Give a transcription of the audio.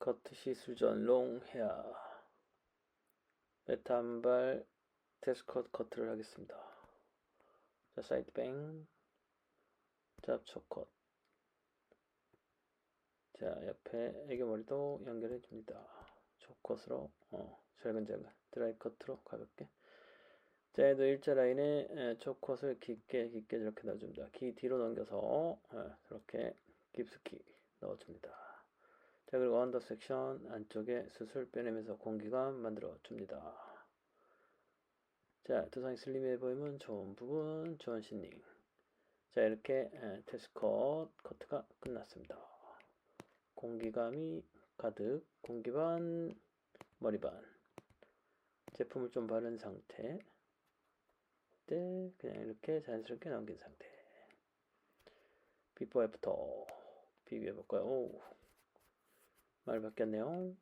커트 시술전 롱 헤어 메타 한발 테스트 컷 커트를 하겠습니다. 자 사이드 뱅 잡초 컷. 자 옆에 애교머리도 연결해 줍니다. 초컷으로 어 절근절근 드라이 커트로 가볍게. 자 얘도 일자 라인에 에, 초컷을 깊게 깊게 이렇게 넣어줍니다. 기 뒤로 넘겨서 에, 이렇게 깊숙이 넣어줍니다. 자 그리고 언더 섹션 안쪽에 수술 빼내면서 공기감 만들어 줍니다. 자 두상이 슬림해 보이면 좋은 부분 좋은 신닝. 자 이렇게 에, 테스트 컷 커트가 끝났습니다. 공기감이 가득 공기 반 머리 반 제품을 좀 바른 상태 때 그냥 이렇게 자연스럽게 넘긴 상태 비포 애프터 비교해 볼까요? 오, 많이 바뀌었네요.